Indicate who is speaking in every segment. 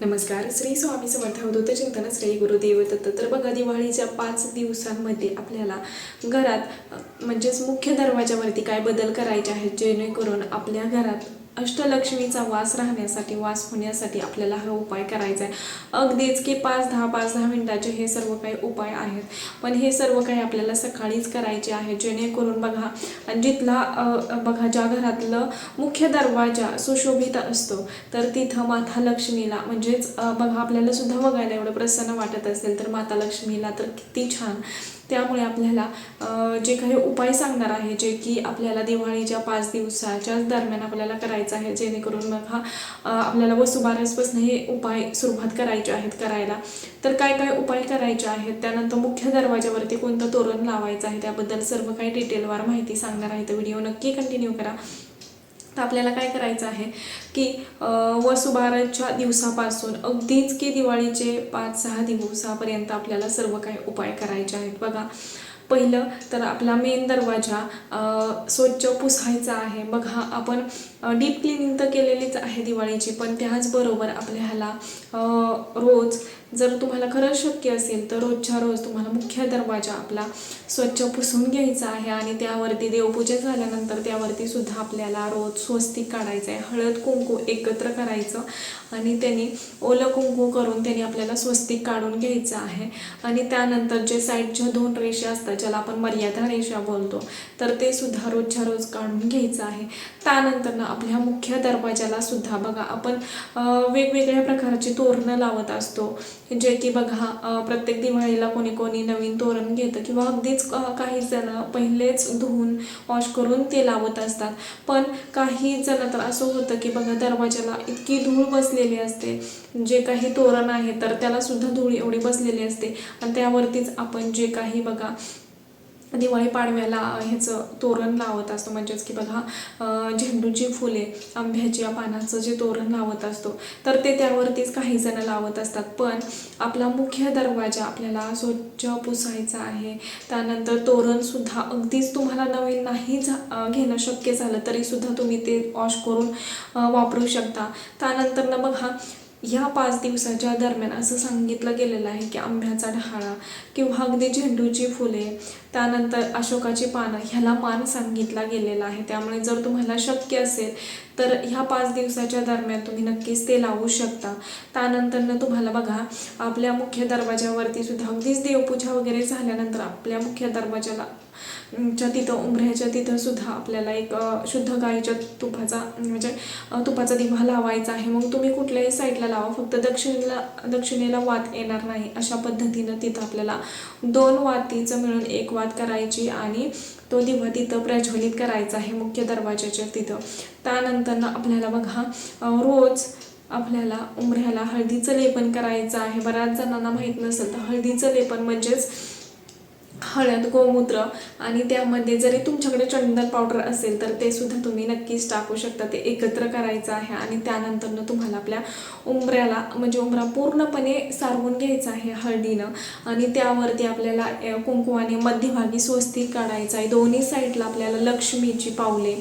Speaker 1: नमस्कार. श्री स्वामी समर्थ अवधूत चिंतन श्री गुरुदेव दत्त. तर बघा दिवाळीच्या पाच दिवसांमध्ये आपल्याला घरात म्हणजेच मुख्य दरवाजावरती काय बदल करायचे आहेत जेणेकरून आपल्या घरात अष्टलक्ष्मीचा वास राहण्यासाठी वास होण्यासाठी आपल्याला हा उपाय करायचा आहे अगदीच की पाच दहा पाच दहा मिनटाचे हे सर्व काही उपाय आहेत. पण हे सर्व काही आपल्याला सकाळीच करायचे आहे. जेणेकरून बघा जिथला बघा ज्या घरातलं मुख्य दरवाजा सुशोभित असतो तर तिथं माता लक्ष्मीला म्हणजेच बघा आपल्याला सुद्धा बघायला एवढं प्रसन्न वाटत असेल तर माता लक्ष्मीला तर किती छान. त्यामुळे आपल्याला जे काही उपाय सांगणार आहे जे की आपल्याला दिवाळीच्या पाच दिवसाच्याच दरम्यान आपल्याला करायचं आहे जेणेकरून मग हा आपल्याला आपल्याला वसुबारसपासून हे उपाय सुरुवात करायचे आहेत करायला. तर काय काय उपाय करायचे आहेत? त्यानंतर मुख्य दरवाजावरती कोणतं तोरण लावायचं आहे? त्याबद्दल सर्व काही डिटेलवार माहिती सांगणार आहे. तर व्हिडिओ नक्की कंटिन्यू करा. तर आपल्याला काय करायचं आहे की अं, वसुबारसच्या दिवसापासून अगदीच की दिवाळीचे पाच सहा दिवसापर्यंत आपल्याला सर्व काही उपाय करायचे आहेत. बघा पहिलं तर आपला मेन दरवाजा स्वच्छ पुसायचा आहे. बघा आपण डीप क्लिनिंग तर केलेलीच आहे दिवाळीची पण त्याचबरोबर आपल्याला ह्याला रोज जर तुम्हाला खरंच शक्य असेल तर रोजच्या रोज तुम्हाला मुख्य दरवाजा आपला स्वच्छ पुसून घ्यायचा आहे आणि त्यावरती देवपूजा झाल्यानंतर त्यावरती सुद्धा आपल्याला रोज स्वस्तिक काढायचं आहे. हळद कुंकू एकत्र करायचं आणि त्यांनी ओलं कुंकू करून त्यांनी आपल्याला स्वस्तिक काढून घ्यायचं आहे. आणि त्यानंतर जे साईडच्या दोन रेषा असतात ज्याला आपण मर्यादा रेषा बोलतो तर ते सुद्धा रोजच्या रोज काढून घ्यायचं आहे. त्यानंतर ना आपल्या मुख्य दरवाजाला सुद्धा बघा आपण वेगवेगळ्या प्रकारची तोरणं लावत असतो. जे की बघा प्रत्येक दिवाळीला कोणी कोणी नवीन तोरण घेतं किंवा अगदीच काही जण पहिलेच धुवून वॉश करून ते लावत असतात. पण काही जण तर असं होतं की बघा दरवाजाला इतकी धूळ बसलेली असते. जे काही तोरण आहे तर त्याला सुद्धा धूळ एवढी बसलेली असते. आणि त्यावरतीच आपण जे काही बघा दिवाळी पाडव्याला ह्याचं तोरण लावत असतो. म्हणजेच की बघा झेंडूची फुले आंब्याच्या पानाचं जे तोरण लावत असतो तर ते त्यावरतीच काही जण लावत असतात. पण आपला मुख्य दरवाजा आपल्याला स्वच्छ पुसायचा आहे. त्यानंतर तोरणसुद्धा अगदीच तुम्हाला नवीन नाही झा घेणं शक्य झालं तरीसुद्धा तुम्ही ते वॉश करून वापरू शकता. त्यानंतर ना बघा ह्या पाच दिवसाच्या दरम्यान असं सांगितलं गेलेलं आहे की आंब्याचा ढाळा किंवा अगदी झेंडूची फुले त्यानंतर अशोकाची पानं ह्याला मान सांगितला गेलेला आहे. त्यामुळे जर तुम्हाला शक्य असेल तर ह्या पाच दिवसाच्या दरम्यान तुम्ही नक्कीच ते लावू शकता. त्यानंतरनं तुम्हाला बघा आपल्या मुख्य दरवाजावरती सुद्धा अगदीच देवपूजा वगैरे झाल्यानंतर आपल्या मुख्य दरवाजाला च्या तिथं उंबऱ्याच्या तिथं सुद्धा आपल्याला एक शुद्ध गाईच्या तुपाचा म्हणजे तुपाचा दिवा लावायचा आहे. मग तुम्ही कुठल्याही साईडला लावा फक्त दक्षिणेला दक्षिणेला वात येणार नाही. अशा पद्धतीनं तिथं आपल्याला दोन वातीचं मिळून एक वात करायची आणि तो दिवा तिथं प्रज्वलित करायचा आहे मुख्य दरवाजाच्या तिथं. त्यानंतर आपल्याला बघा रोज आपल्याला उंबऱ्याला हळदीचं लेपन करायचं आहे. बऱ्याच जणांना माहीत नसेल तर हळदीचं लेपन म्हणजेच हळद गोमूत्र आणि त्यामध्ये जरी तुमच्याकडे चंदन पावडर असेल तर ते सुद्धा तुम्ही नक्कीच टाकू शकता. ते एकत्र करायचं आहे आणि त्यानंतरनं तुम्हाला आपल्या उंबऱ्याला म्हणजे उंबरा पूर्णपणे सारवून घ्यायचा आहे हळदीनं आणि त्यावरती आपल्याला अ, कुंकुवाने मध्यभागी स्वस्तिक काढायचं आहे. दोन्ही साईडला आपल्याला लक्ष्मीची पावले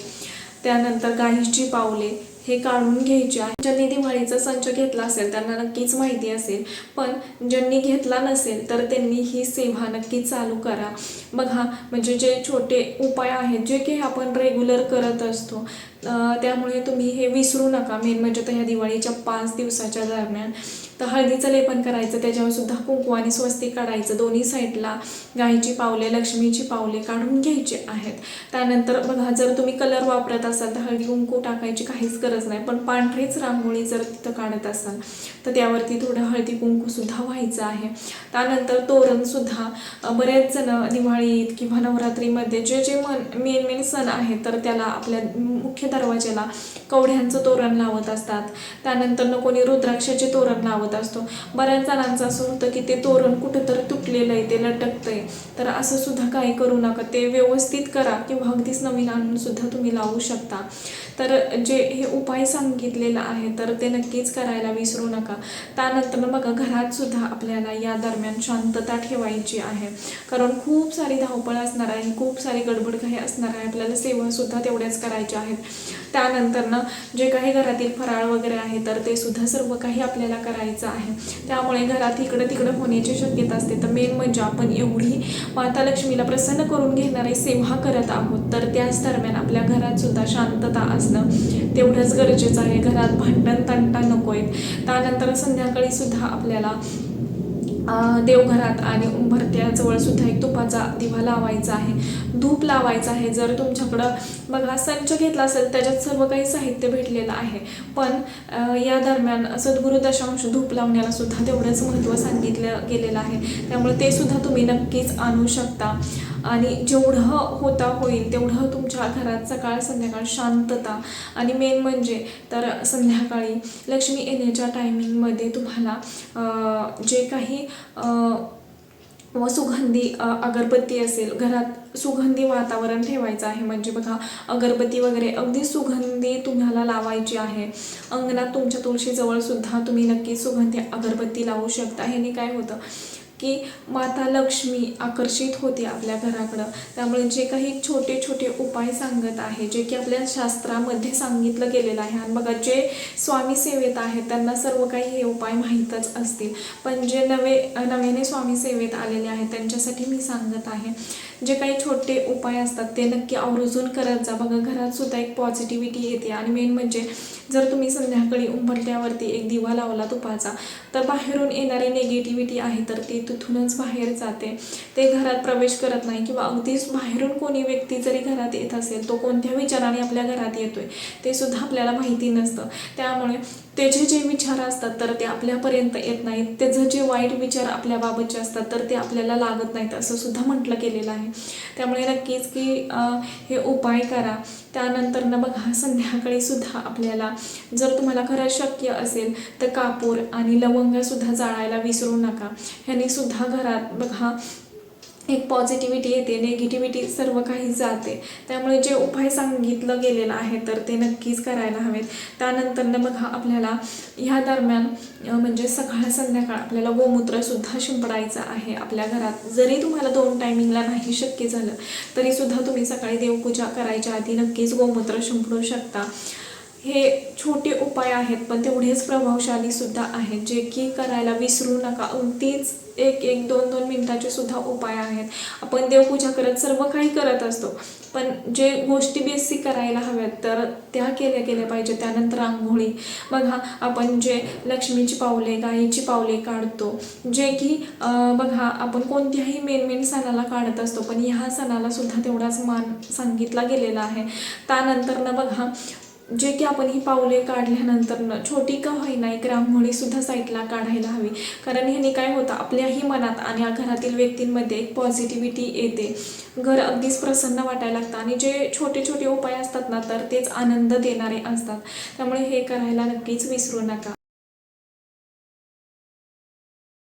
Speaker 1: त्यानंतर गाईची पावले हे काढून घ्यायचे आहे. ज्यांनी दिवाळीचा संच घेतला असेल त्यांना नक्कीच माहिती असेल. पण ज्यांनी घेतला नसेल तर त्यांनी ही सेवा नक्की चालू करा. बघा म्हणजे जे छोटे उपाय आहेत जे काही आपण रेग्युलर करत असतो त्यामुळे तुम्ही हे विसरू नका. मेन म्हणजे तर ह्या दिवाळीच्या पाच दिवसाच्या दरम्यान. तर हळदीचं लेपन करायचं त्याच्यावर सुद्धा कुंकू आणि स्वस्ती काढायचं. दोन्ही साईडला गाईची पावले लक्ष्मीची पावले काढून घ्यायची आहेत. त्यानंतर बघा जर तुम्ही कलर वापरत असाल तर हळदी कुंकू टाकायची काहीच गरज नाही. पण पांढरीच रांगोळी जर तिथं काढत असाल तर त्यावरती थोडं हळदी कुंकू सुद्धा व्हायचं आहे. त्यानंतर तोरण सुद्धा बरेच जण दिवाळीत किंवा नवरात्रीमध्ये जे जे मन मेन मेन सण आहेत तर त्याला आपल्या मुख्य दरवाज्याला कवड्यांचं तोरण लावत असतात. त्यानंतर कोणी रुद्राक्षाचे तोरण लावत असतो. बऱ्याच जणांचं असं होतं की ते तोरण कुठंतरी तुटलेलं आहे ते लटकतं आहे तर असं सुद्धा काही करू नका. ते व्यवस्थित करा किंवा अगदीच नवीन आणून सुद्धा तुम्ही लावू शकता. तर जे हे उपाय सांगितलेलं आहे तर ते नक्कीच करायला विसरू नका. त्यानंतर बघा घरात सुद्धा आपल्याला या दरम्यान शांतता ठेवायची आहे. कारण खूप सारी धावपळ असणार आहे खूप सारी गडबड काही असणार आहे. आपल्याला सेवासुद्धा तेवढ्याच करायच्या आहेत. त्यानंतरनं जे काही घरातील फराळ वगैरे आहे तर ते सुद्धा सर्व काही आपल्याला करायचं आहे. त्यामुळे घरात इकडं तिकडं होण्याची शक्यता असते. तर मेन म्हणजे आपण एवढी माता लक्ष्मीला प्रसन्न करून घेणारी सेवा करत आहोत. तर त्याच दरम्यान आपल्या घरात सुद्धा शांतता असणं तेवढंच गरजेचं आहे. घरात भांडण तंटा नको आहेत त्यानंतर संध्याकाळी सुद्धा आपल्याला देवघरात आणि उंबरत्याजवळ सुद्धा एक तुपाचा दिवा लावायचा आहे. धूप लावायचा आहे. जर तुमच्याकडं बघा संच घेतला असेल त्याच्यात सर्व काही साहित्य भेटलेलं आहे. पण या दरम्यान सद्गुरू दशांश धूप लावण्याला सुद्धा तेवढंच महत्त्व सांगितलं गेलेलं आहे. त्यामुळे ते सुद्धा तुम्ही नक्कीच आणू शकता. आणि जेवढं होता होईल तेवढं तुमच्या घरात सकाळ संध्याकाळ शांतता. आणि मेन म्हणजे तर संध्याकाळी लक्ष्मी येण्याच्या टायमिंगमध्ये तुम्हाला जे काही व सुगंधी अगरबत्ती असेल घरात सुगंधी वातावरण ठेवायचं आहे. म्हणजे बघा अगरबत्ती वगैरे अगदी सुगंधी तुम्हाला लावायची आहे. अंगणात तुमच्या तुळशीजवळ सुद्धा तुम्ही नक्की सुगंधी अगरबत्ती लावू शकता. ह्याने काय होतं? की माता लक्ष्मी आकर्षित होते आपल्या घराकडं. त्यामुळे जे काही छोटे छोटे उपाय सांगत आहे जे की आपल्या शास्त्रामध्ये सांगितलं गेलेलं आहे. आणि बघा जे स्वामी सेवेत आहेत त्यांना सर्व काही हे उपाय माहीतच असतील. पण जे नवे नव्याने स्वामी सेवेत आलेले आहेत त्यांच्यासाठी मी सांगत आहे जे काही छोटे उपाय असतात ते नक्की आवर्जून करत जा. बघा घरात सुद्धा एक पॉझिटिव्हिटी येते. आणि मेन म्हणजे जर तुम्ही संध्याकाळी उंबरट्यावरती एक दिवा लावला तुपाचा तर बाहेरून येणारी निगेटिव्हिटी आहे तर ती तिथूनच बाहेर जाते. ते घरात प्रवेश करत नाही किंवा अगदीच बाहेरून कोणी व्यक्ती जरी घरात येत असेल तो कोणत्या विचाराने आपल्या घरात येतोय ते सुद्धा आपल्याला माहिती नसतं. त्यामुळे त्याचे जे विचार असतात तर ते आपल्यापर्यंत येत नाहीत. त्याचं जे वाईट विचार आपल्याबाबतचे असतात तर ते आपल्याला लागत नाहीत असं सुद्धा म्हटलं गेलेलं आहे. त्यामुळे नक्कीच की हे उपाय करा. त्यानंतर ना बघा संध्याकाळी सुद्धा आपल्याला जर तुम्हाला खरं शक्य असेल तर कापूर आणि लवंगसुद्धा जाळायला विसरू नका. ह्याने सुद्धा घरात बघा एक पॉझिटिव्हिटी येते निगेटिव्हिटी सर्व काही जाते. त्यामुळे जे उपाय सांगितलं गेलेलं आहे तर ते नक्कीच करायला हवेत. त्यानंतर मग बघा आपल्याला ह्या दरम्यान म्हणजे सकाळ संध्याकाळ आपल्याला गोमूत्रसुद्धा शिंपडायचं आहे आपल्या घरात. जरी तुम्हाला दोन टायमिंगला नाही शक्य झालं तरीसुद्धा तुम्ही सकाळी देवपूजा करायच्या आधी नक्कीच गोमूत्र शिंपडू शकता. हे छोटे उपाय आहेत पण तेवढेच प्रभावशाली सुद्धा आहेत जे की करायला विसरू नका. तीच एक एक दोन दोन मिनिटाचे सुद्धा उपाय आहेत. आपण देवपूजा करत सर्व काही करत असतो पण जे गोष्टी बेसिक करायला हव्यात तर त्या केल्या गेल्या पाहिजे. त्यानंतर आंघोळी. बघा आपण जे लक्ष्मीची पावले गायीची पावले काढतो जे की बघा आपण कोणत्याही मेन मेन सणाला काढत असतो पण ह्या सणाला सुद्धा तेवढाच मान सांगितला गेलेला आहे. त्यानंतर ना बघा जे की आपण ही पावले काढल्यानंतर न छोटी का होईना एक रांगोळीसुद्धा साईडला काढायला हवी. कारण ह्याने काय होतं आपल्याही मनात आणि या घरातील व्यक्तींमध्ये एक पॉझिटिव्हिटी येते. घर अगदीच प्रसन्न वाटायला लागतं आणि जे छोटे छोटे उपाय असतात ना तर तेच आनंद देणारे असतात. त्यामुळे हे करायला नक्कीच विसरू नका.